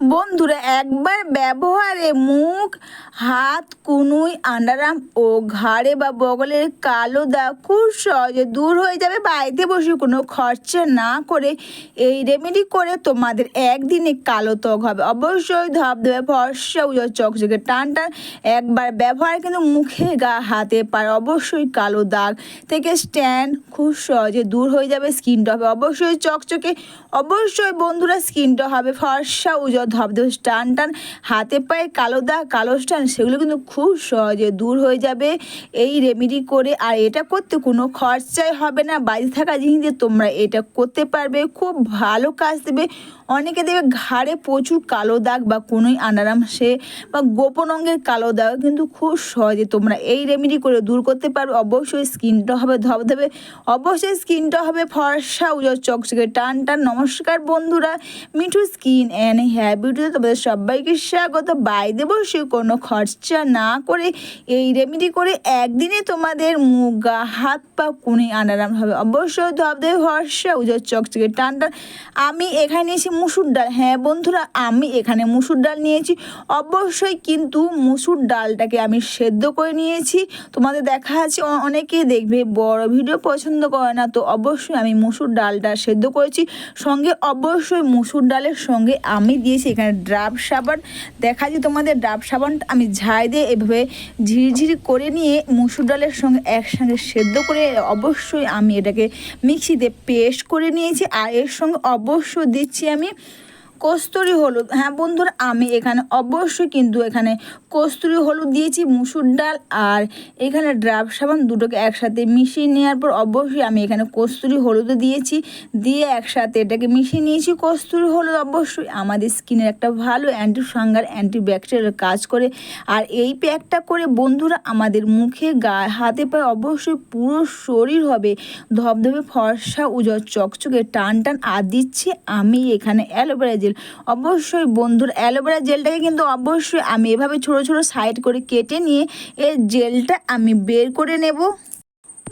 বন্ধুরা, একবার ব্যবহারে মুখ, হাত, কুনুই, আন্ডারাম ও ঘাড়ে বা বগলের কালো দাগ খুব সহজে দূর হয়ে যাবে। বাড়িতে বসে কোনো খরচা না করে এই রেমেডি করে তোমাদের একদিনে কালো ত্বক হবে। অবশ্যই ধপ ধবে ফর্সা উজোর চকচকে টান টান একবার ব্যবহার কিন্তু মুখে, গা, হাতে পারে অবশ্যই কালো দাগ থেকে স্ট্যান্ড খুব সহজে দূর হয়ে যাবে। স্কিনটা হবে অবশ্যই চকচকে। অবশ্যই বন্ধুরা, স্কিনটা হবে ফর্সা উজোর ধবধবে টান টান হাতে পায়ে কালো দাগ, কালো স্টান, সেগুলো কিন্তু খুব সহজে দূর হয়ে যাবে এই রেমেডি করে। আর এটা করতে কোনো খরচাই হবে না। বাড়িতে থাকা জিনিস দিয়ে তোমরা এটা করতে পারবে, খুব ভালো কাজ দেবে। অনেকে দেবে ঘাড়ে প্রচুর কালো দাগ বা কোনোই আনারাম সে বা গোপন অঙ্গের কালো দাগ, কিন্তু খুব সহজে তোমরা এই রেমেডি করে দূর করতে পারবে। অবশ্যই স্কিনটা হবে ধবধবে, অবশ্যই স্কিনটা হবে ফর্সা, উজোর চকচকে। টান টান, নমস্কার বন্ধুরা। মিঠু স্কিন অ্যান্ড হেয়ার বিউটিতে তোমাদের সবাইকে স্বাগত। বাইরে বসে কোনো খরচা না করে এই রেমেডি করে একদিনে তোমাদের মুখ গা হাত পা কোণে আনারাম হবে। অবশ্যই ধবধবে ফর্সা উজোর চকচকে টান টান। আমি এখানে এসে মুসুর ডাল হ্যাঁ বন্ধুরা, আমি এখানে মুসুর ডাল নিয়েছি। অবশ্যই কিন্তু মুসুর ডালটাকে আমি সেদ্ধ করে নিয়েছি। তোমাদের দেখা আছে অনেকেই দেখবে, বড় ভিডিও পছন্দ করে না, তো অবশ্যই আমি মুসুর ডালটা সেদ্ধ করেছি। সঙ্গে অবশ্যই মুসুর ডালের সঙ্গে আমি দিয়েছি এখানে ড্রাব সাবান। দেখা যায় তোমাদের ড্রাব সাবানটা আমি ঝাই দিয়ে এভাবে ঝিরঝিরি করে নিয়ে মুসুর ডালের সঙ্গে একসঙ্গে সেদ্ধ করে অবশ্যই আমি এটাকে মিক্সিতে পেস্ট করে নিয়েছি। আর এর সঙ্গে অবশ্যই দিচ্ছি আমি কস্তুরি হলুদ। হ্যাঁ বন্ধুরা, আমি এখানে অবশ্যই কিন্তু এখানে কস্তুরি হলুদ দিয়েছি, মুসুর ডাল আর এখানে ড্রাব সাবান দুটোকে একসাথে মিশিয়ে নেওয়ার পর অবশ্যই আমি এখানে কস্তুরি হলুদও দিয়েছি। দিয়ে একসাথে এটাকে মিশিয়ে নিয়েছি কস্তুরি হলুদ অবশ্যই। আমাদের স্কিনের একটা ভালো অ্যান্টি ফাঙ্গাল, অ্যান্টি ব্যাকটেরিয়াল কাজ করে। আর এই প্যাকটা করে বন্ধুরা আমাদের মুখে, গায়ে, হাতে পায়ে অবশ্যই পুরো শরীর হবে। ধবধবে ফর্সা, উজর, চকচকে টান টান আর দিচ্ছি আমি এখানে অ্যালোভেরা জেল অবশ্যই বন্ধুর অ্যালোভেরা জেলটাকে কিন্তু অবশ্যই আমি এভাবে ছোট ছোট সাইড করে কেটে নিয়ে এর জেলটা আমি বের করে নেব।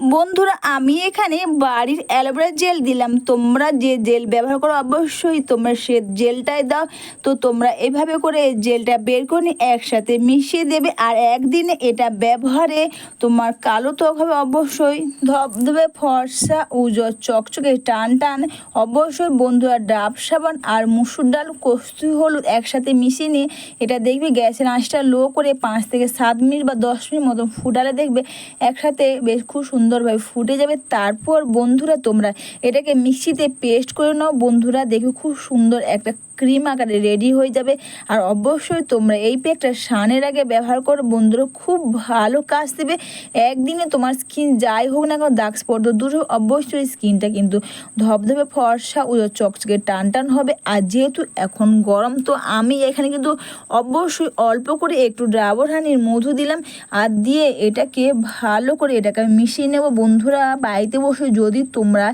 বন্ধুরা, আমি এখানে বাড়ির অ্যালোভেরা জেল দিলাম। তোমরা যে জেল ব্যবহার করো, অবশ্যই তোমরা সে জেলটাই দাও। তো তোমরা এভাবে করে জেলটা বের করে একসাথে মিশিয়ে দেবে। আর একদিনে এটা ব্যবহারে তোমার কালো ত্বক হবে অবশ্যই। ধবধবে ফর্সা উজর চকচকে টান টান অবশ্যই বন্ধুরা ডাব সাবান আর মুসুর ডাল কস্তুরি হলুদ একসাথে মিশিয়ে নিয়ে এটা দেখবে গ্যাসের আঁচটা লো করে পাঁচ থেকে সাত মিনিট বা দশ মিনিট মতন ফুটালে দেখবে একসাথে বেশ খুব সুন্দরভাবে ফুটে যাবে। তারপর বন্ধুরা তোমরা এটাকে মিক্সিতে পেস্ট করে নাও। বন্ধুরা দেখবে খুব সুন্দর একটা ক্রিম আকারে রেডি হয়ে যাবে। আর অবশ্যই তোমরা এই প্যাকটা সানের আগে ব্যবহার করো। বন্ধুরা খুব ভালো কাজ দেবে। একদিনে তোমার স্কিন যাই হোক না কেন, দাগ স্পট দূর অবশ্যই স্কিনটা কিন্তু ধবধবে, ফর্সা ও চকচকে, টান টান হবে। আর যেহেতু এখন গরম, তো আমি এখানে কিন্তু অবশ্যই অল্প করে একটু ড্রাবর হানির মধু দিলাম। আর দিয়ে এটাকে ভালো করে এটাকে আমি মিশিয়ে নেব। বন্ধুরা, বাড়িতে বসে যদি তোমরা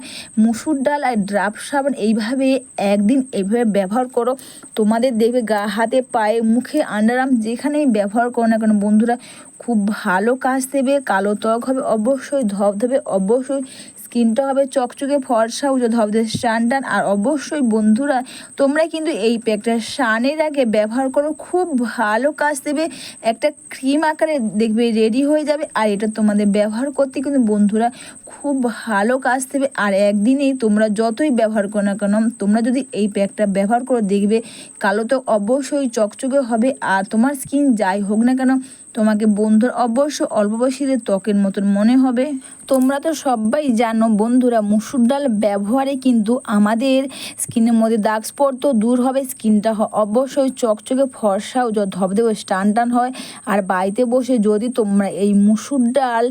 মুসুর ডাল আর ড্রাপ সাবান এইভাবে একদিন এইভাবে ব্যবহার করো, তোমাদের দেখবে গা, হাতে, পায়ে, মুখে আন্ডারাম যেখানেই ব্যবহার করো না কেন বন্ধুরা, খুব ভালো কাজ দেবে, কালো ত্বক হবে, অবশ্যই ধবধবে অবশ্যই স্কিনটা হবে চকচকে, ফর্সা উজো ধবধবে স্টান টান আর অবশ্যই বন্ধুরা, তোমরা কিন্তু এই প্যাকটা স্নানের আগে ব্যবহার করো। খুব ভালো কাজ দেবে। একটা ক্রিম আকারে দেখবে রেডি হয়ে যাবে। আর এটা তোমাদের ব্যবহার করতে কিন্তু বন্ধুরা খুব ভালো কাজ দেবে। আর একদিনেই তোমরা যতই ব্যবহার করো না কেন, তোমরা যদি এই প্যাকটা ব্যবহার করে দেখবে, কালো তো অবশ্যই চকচকে হবে। আর তোমার স্কিন যাই হোক না কেন তোমাকে বন্ধুর অবশ্য অল্প বয়সীদের ত্বকের মতন মনে হবে। তোমরা তো সবাই জানো বন্ধুরা, মুসুর ডাল ব্যবহারে কিন্তু আমাদের স্কিনের মধ্যে দাগ স্পট তো দূর হবে, স্কিনটা অবশ্যই চকচকে ফর্সা ও ধবধবে টান টান হয়। আর বাড়িতে বসে যদি তোমরা এই মুসুর ডাল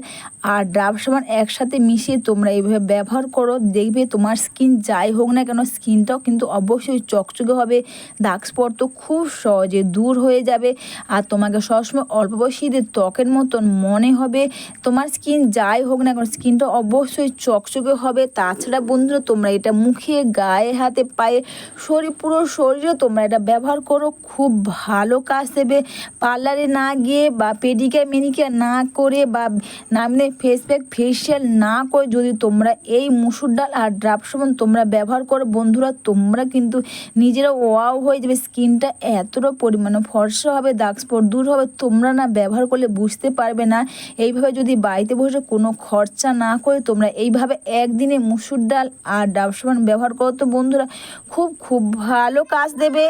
আর ডাব সাবান একসাথে মিশিয়ে তোমরা এইভাবে ব্যবহার করো, দেখবে তোমার স্কিন যাই হোক না কেন স্কিনটাও কিন্তু অবশ্যই চকচকে হবে, দাগ স্পট তো খুব সহজে দূর হয়ে যাবে। আর তোমাকে সবসময় অল্প বয়সী ত্বকের মতন মনে হবে। তোমার স্কিন যাই হোক না কেন স্কিনটা অবশ্যই চকচকে হবে। তাছাড়া বন্ধুরা, তোমরা এটা মুখে, গায়ে, হাতে, পায়ে, শরীর, পুরো শরীরে তোমরা এটা ব্যবহার করো। খুব ভালো কাজ দেবে। পার্লারে না গিয়ে বা পেডিকেয়ার মেনিকেয়ার না করে বা নামনে ফেস প্যাক ফেসিয়াল না করে যদি তোমরা এই মুসুর ডাল আর ড্রাপ সাবান তোমরা ব্যবহার করো, বন্ধুরা, তোমরা কিন্তু নিজেরা ওয়াও হয়ে যাবে। স্কিনটা এতটা পরিমাণে ফর্সা হবে দাগ স্পট দূর হবে। তোমরা না ব্যবহার করলে বুঝতে পারবে না। এইভাবে যদি বাড়িতে বসে কোনো খরচা না করে তোমরা এইভাবে একদিনে মুসুর ডাল আর ডাব সাবান ব্যবহার করো তো বন্ধুরা, খুব খুব ভালো কাজ দেবে।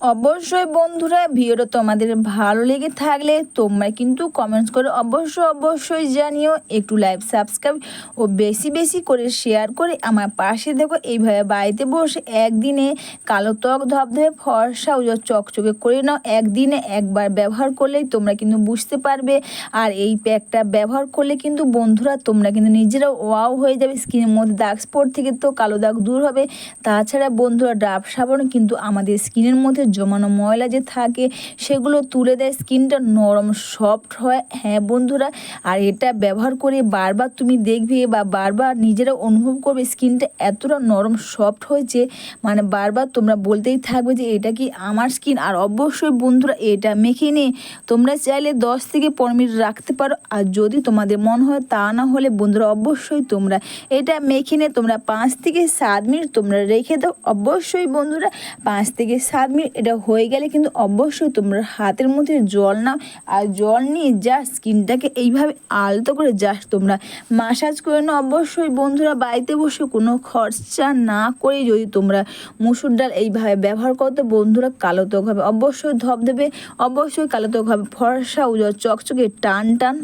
অবশ্যই বন্ধুরা, ভিডিওটা তোমাদের ভালো লেগে থাকলে তোমরা কিন্তু কমেন্টস করে অবশ্যই অবশ্যই জানিও। একটু লাইভ সাবস্ক্রাইব ও বেশি বেশি করে শেয়ার করে আমার পাশে দেখো এইভাবে বাড়িতে বসে একদিনে কালো ত্বক, ধবধবে ফর্সা ও চকচকে করে নাও। একদিনে একবার ব্যবহার করলেই তোমরা কিন্তু বুঝতে পারবে। আর এই প্যাকটা ব্যবহার করলে কিন্তু বন্ধুরা, তোমরা কিন্তু নিজেরাও ওয়াও হয়ে যাবে। স্কিনের মধ্যে দাগ স্পট থেকে তো কালো দাগ দূর হবে। তাছাড়া বন্ধুরা, ডাব সাবান কিন্তু আমাদের স্কিনের মধ্যে জমানো ময়লা যে থাকে, সেগুলো তুলে দেয়। স্কিনটা নরম, সফট হয়। হ্যাঁ বন্ধুরা, আর এটা ব্যবহার করে বারবার তুমি দেখবে বা বারবার নিজেরা অনুভব করবে, স্কিনটা এতটা নরম, সফট হয়েছে। মানে বারবার তোমরা বলতেই থাকবে যে, এটা কি আমার স্কিন? আর অবশ্যই বন্ধুরা, এটা মেখে নিয়ে তোমরা চাইলে দশ থেকে পনেরো মিনিট রাখতে পারো। আর যদি তোমাদের মন হয়, তা না হলে বন্ধুরা, অবশ্যই তোমরা এটা মেখে নিয়ে তোমরা পাঁচ থেকে সাত মিনিট তোমরা রেখে দাও। অবশ্যই বন্ধুরা, পাঁচ থেকে সাত মিনিট এটা হয়ে গেলে কিন্তু অবশ্যই তোমরা হাতের মধ্যে জল নাও আর জল নিয়ে জাস্ট স্কিনটাকে এইভাবে আলতো করে জাস্ট তোমরা মাসাজ করে নাও। অবশ্যই বন্ধুরা বাড়িতে বসে কোনো খরচা না করে যদি তোমরা মুসুর ডাল এইভাবে ব্যবহার করো, তো বন্ধুরা কালো ত্বক হবে। অবশ্যই ধপ দেবে অবশ্যই কালো ত্বক হবে। ফর্সা উজো চকচকে, টান টান।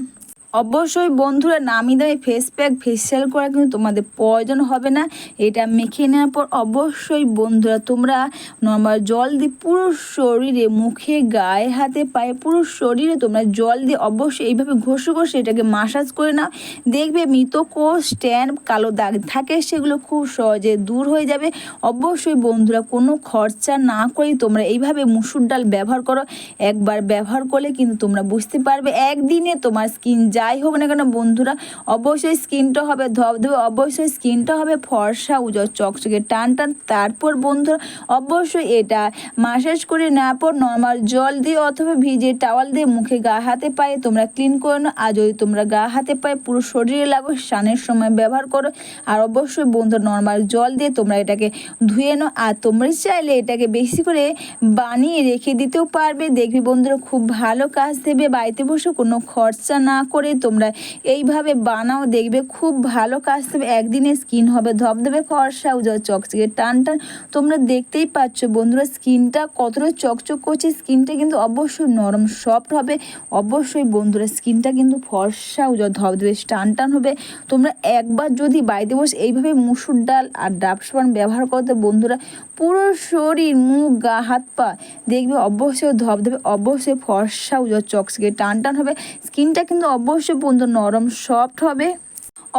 অবশ্যই বন্ধুরা নামি দামি ফেস প্যাক ফেসিয়াল করা কিন্তু তোমাদের প্রয়োজন হবে না। এটা মেখে নেওয়ার পর অবশ্যই বন্ধুরা তোমরা নর্মাল জল দিয়ে পুরো শরীরে, মুখে, গায়ে, হাতে, পায়ে পুরো শরীরে তোমরা জল দিয়ে অবশ্যই এইভাবে ঘষে ঘষে এটাকে মাসাজ করে নাও। দেখবে মৃত কোষ স্ট্যান্ড কালো দাগ থাকে, সেগুলো খুব সহজে দূর হয়ে যাবে। অবশ্যই বন্ধুরা কোনো খরচা না করেই তোমরা এইভাবে মুসুর ডাল ব্যবহার করো। একবার ব্যবহার করলে কিন্তু তোমরা বুঝতে পারবে, একদিনে তোমার স্কিন যাই হোক না কেন, বন্ধুরা, অবশ্যই স্কিনটা হবে ধবধবে, অবশ্যই স্কিনটা হবে ফর্সা উজো চকচকে, টান টান। তারপর বন্ধুরা, অবশ্যই এটা মাসাজ করে নেওয়ার পর নর্মাল জল দিয়ে অথবা ভিজে টাওয়াল দিয়ে মুখে গা হাতে পায়ে তোমরা ক্লিন করে নাও। আর যদি তোমরা গা হাতে পায়ে পুরো শরীরে লাগো, স্নানের সময় ব্যবহার করো। আর অবশ্যই বন্ধু নর্মাল জল দিয়ে তোমরা এটাকে ধুয়ে নাও। আর তোমরা চাইলে এটাকে বেশি করে বানিয়ে রেখে দিতেও পারবে। দেখবি বন্ধুরা, খুব ভালো কাজ দেবে। বাড়িতে বসে কোনো খরচা না করে তোমরা এইভাবে বানাও, দেখবে খুব ভালো কাজ দেবে। একদিনে স্কিন হবে, ধবধবে ফর্সা উজা চকচকে, টান টান। তোমরা দেখতেই পাচ্ছ বন্ধুরা স্কিনটা কতটা চকচক করছে। স্কিনটা কিন্তু অবশ্যই নরম সফট হবে। অবশ্যই বন্ধুরা স্কিনটা কিন্তু ফর্সা উজা ধবধবে, টান টান হবে। তোমরা একবার যদি বাড়িতে বসে এইভাবে মুসুর ডাল আর ডাব সাবান ব্যবহার করতে বন্ধুরা পুরো শরীর, মুখ, গা, হাত, পা দেখবে অবশ্যই ধবধবে, অবশ্যই ফর্সা উজা চকচকে, টান টান হবে। স্কিনটা কিন্তু অবশ্যই বন্ধু, নরম সফট হবে।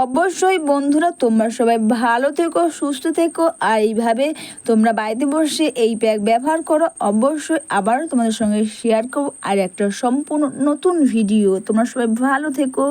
অবশ্যই বন্ধুরা, তোমরা সবাই ভালো থেকো, সুস্থ থেকো। আর এইভাবে তোমরা বাড়িতে বসে এই প্যাক ব্যবহার করো। অবশ্যই আবারও তোমাদের সঙ্গে শেয়ার করো আর একটা সম্পূর্ণ নতুন ভিডিও তোমরা সবাই ভালো থেকো।